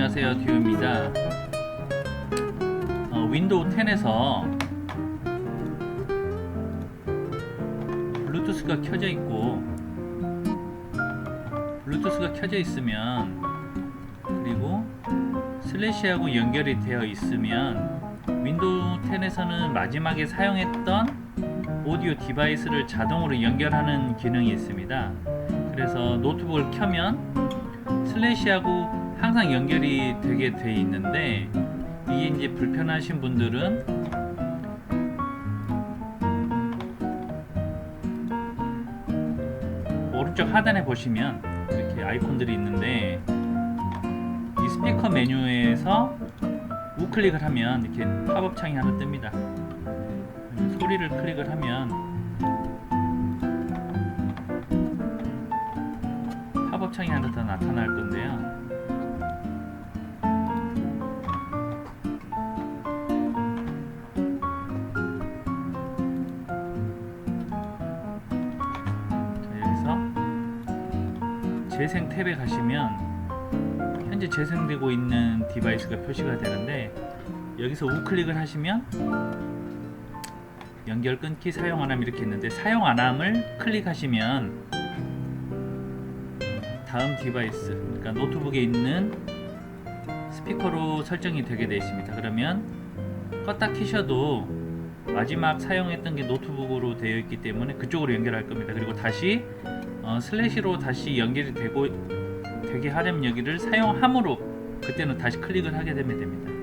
안녕하세요 듀오입니다. 어, 윈도우 10에서 블루투스가 켜져 있고 블루투스가 켜져 있으면 그리고 슬래시하고 연결이 되어 있으면 윈도우 10에서는 마지막에 사용했던 오디오 디바이스를 자동으로 연결하는 기능이 있습니다. 그래서 노트북을 켜면 슬래시하고 항상 연결이 되게 돼 있는데 이게 이제 불편하신 분들은 오른쪽 하단에 보시면 이렇게 아이콘들이 있는데 이 스피커 메뉴에서 우클릭을 하면 이렇게 팝업 창이 하나 뜹니다. 소리를 클릭을 하면 팝업 창이 하나 더 나타날 건데요. 재생 탭에 가시면 현재 재생되고 있는 디바이스가 표시가 되는데 여기서 우클릭을 하시면 연결 끊기 사용 안함 이렇게 있는데 사용 안함을 클릭하시면 다음 디바이스 그러니까 노트북에 있는 스피커로 설정이 되게 되어 있습니다. 그러면 껐다 키셔도 마지막 사용했던 게 노트북으로 되어 있기 때문에 그쪽으로 연결할 겁니다. 그리고 다시 어, 슬래시로 다시 연결이 되고 되게 하려면 여기를 사용함으로 그때는 다시 클릭을 하게 되면 됩니다